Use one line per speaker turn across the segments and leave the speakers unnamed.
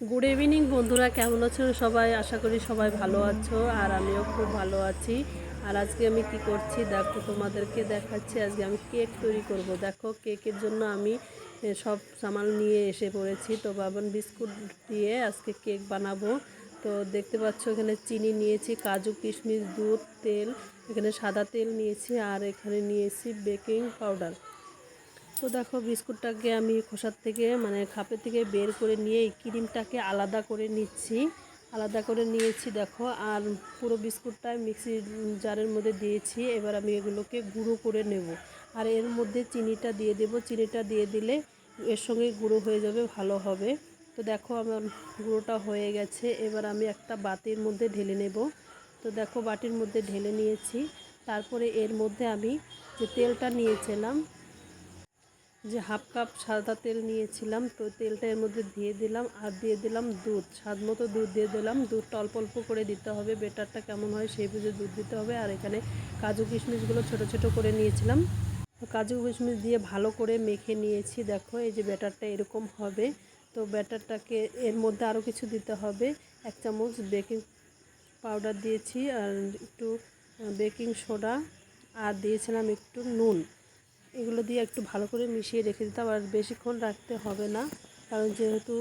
Good evening বন্ধুরা, কেমন আছো সবাই? আশা করি সবাই ভালো আছো, আর আমিও খুব ভালো আছি। আর আজকে আমি কি করছি? দেখো, তোমাদেরকে দেখাচ্ছি। আজকে আমি কেক তৈরি করব। দেখো, কেকের জন্য আমি সব সামান নিয়ে এসে পড়েছি। তো বাবান বিস্কুট দিয়ে আজকে কেক বানাবো। তো দেখতে পাচ্ছ, এখানে চিনি নিয়েছি, কাজু, কিশমিশ, দুধ, তেল, এখানে সাদা তেল নিয়েছি, আর এখানে নিয়েছি বেকিং পাউডার। তো দেখো বিস্কুটটাকে আমি খোসার থেকে মানে খাপের থেকে বের করে নিয়ে এই ক্রিমটাকে আলাদা করে নিচ্ছি। আলাদা করে নিয়েছি দেখো, আর পুরো বিস্কুটটা মিক্সির জারের মধ্যে দিয়েছি। এবার আমি এগুলোকে গুঁড়ো করে নেব। আর এর মধ্যে চিনিটা দিয়ে দেব। চিনিটা দিয়ে দিলে এর সঙ্গে গুঁড়ো হয়ে যাবে, ভালো হবে। তো দেখো আমার গুঁড়োটা হয়ে গেছে। এবার আমি একটা বাটির মধ্যে ঢেলে নেব। তো দেখো বাটির মধ্যে ঢেলে নিয়েছি। তারপরে এর মধ্যে আমি যে তেলটা নিয়েছিলাম যে হাফ কাপ সাদা তেল নিয়েছিলাম, তো তেলটা এর মধ্যে দিয়ে দিলাম আর দিয়ে দিলাম দুধ। স্বাদ মতো দুধ দিয়ে দিলাম। দুধটা অল্প অল্প করে দিতে হবে, বেটারটা কেমন হয় সেই বুঝে দুধ দিতে হবে। আর এখানে কাজু কিশমিশগুলো ছোট ছোট করে নিয়েছিলাম। কাজু কিশমিশ দিয়ে ভালো করে মেখে নিয়েছি। দেখো, এই যে ব্যাটারটা এরকম হবে। তো ব্যাটারটাকে এর মধ্যে আরও কিছু দিতে হবে। এক চামচ বেকিং পাউডার দিয়েছি আর একটু বেকিং সোডা। আর দিয়েছিলাম একটু নুন। এগুলো দিয়ে একটু ভালো করে মিশিয়ে রেখে দিতাম, আর বেশিক্ষণ রাখতে হবে না। কারণ যেহেতু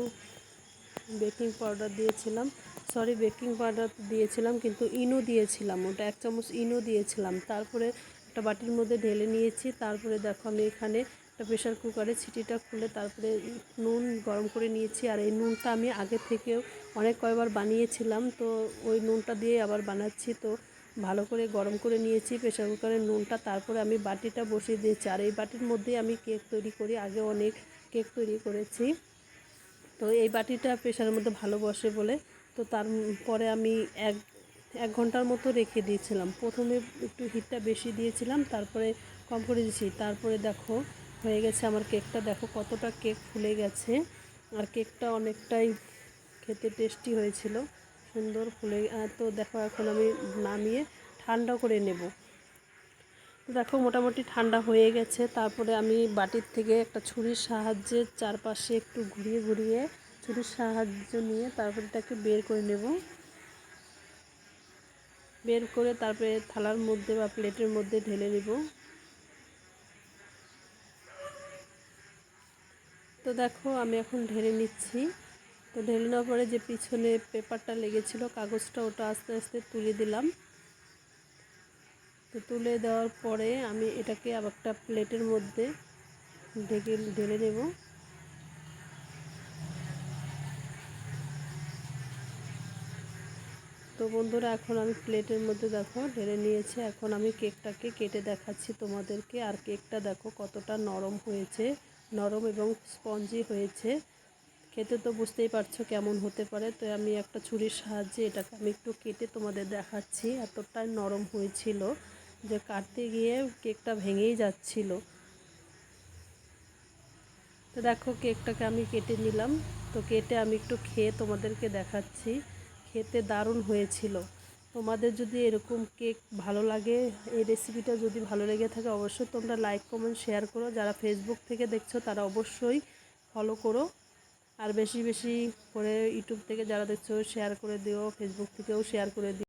বেকিং পাউডার দিয়েছিলাম, সরি, বেকিং পাউডার দিয়েছিলাম, কিন্তু ইনো দিয়েছিলাম ওটা, এক চামচ ইনো দিয়েছিলাম। তারপরে একটা বাটির মধ্যে ঢেলে নিয়েছি, তারপরে দেখো আমি এখানে একটা প্রেশার কুকারে ছিটিটা খুলে তারপরে নুন গরম করে নিয়েছি, আর এই নুনটা আমি আগে থেকেও অনেক কয়বার বানিয়েছিলাম, তো ওই নুনটা দিয়ে আবার বানাচ্ছি। তো ভালো করে গরম করে নিয়েছি প্রেশার কুকারের নুনটা। তারপরে আমি বাটিটা বসিয়ে দিয়েছি। আর এই বাটির মধ্যেই আমি কেক তৈরি করি। আগে অনেক কেক তৈরি করেছি। তো এই বাটিটা প্রেশারের মধ্যে ভালো বসে বলে। তো তারপরে আমি এক এক ঘণ্টার মতো রেখে দিয়েছিলাম। প্রথমে একটু হিটটা বেশি দিয়েছিলাম। তারপরে কম করে দিয়েছি। তারপরে দেখো, হয়ে গেছে আমার কেকটা। দেখো কতটা কেক ফুলে গেছে। আর কেকটা অনেকটাই খেতে টেস্টি হয়েছিল। সুন্দর ফুলে। তো দেখো, এখন আমি নামিয়ে ঠান্ডা করে নেব। দেখো, মোটামুটি ঠান্ডা হয়ে গেছে। তারপরে আমি বাটির থেকে একটা ছুরির সাহায্যে চারপাশে একটু ঘুরিয়ে ঘুরিয়ে ছুরির সাহায্য নিয়ে তারপরে এটাকে বের করে নেব। বের করে তারপরে থালার মধ্যে বা প্লেটের মধ্যে ঢেলে নেব। তো দেখো, আমি এখন ঢেলে নিচ্ছি। তো ঢেলে নেওয়ার পরে যে পিছনে পেপারটা লেগেছিল, কাগজটা ওটা আস্তে আস্তে তুলে দিলাম। তো তুলে দেওয়ার পরে আমি এটাকে আবার একটা প্লেটের মধ্যে ঢেকে, ঢেলে নেব। তো বন্ধুরা, এখন আমি প্লেটের মধ্যে দেখো, ঢেলে নিয়েছি। এখন আমি কেকটাকে কেটে দেখাচ্ছি তোমাদেরকে। আর কেকটা দেখো কতটা নরম হয়েছে, নরম এবং স্পঞ্জি হয়েছে। খেতে তো বুঝতেই পারছ কেমন হতে পারে, তো আমি একটা ছুরির সাহায্যে এটাকে আমি একটু কেটে তোমাদের দেখাচ্ছি, এতটাই নরম হয়েছিল যে কাটতে গিয়ে কেকটা ভেঙেই যাচ্ছিল। তো দেখো কেকটাকে আমি কেটে নিলাম, তো কেটে আমি একটু খেয়ে তোমাদেরকে দেখাচ্ছি, খেতে দারুণ হয়েছিল। তোমাদের যদি এরকম কেক ভালো লাগে, এই রেসিপিটা যদি ভালো লেগে থাকে অবশ্যই তোমরা লাইক, কমেন্ট, শেয়ার করো, যারা ফেসবুক থেকে দেখছ তারা অবশ্যই ফলো করো। আর বেশি বেশি করে ইউটিউব থেকে যারা দেখছ শেয়ার করে দিও ফেসবুক থেকেও শেয়ার করে দিও।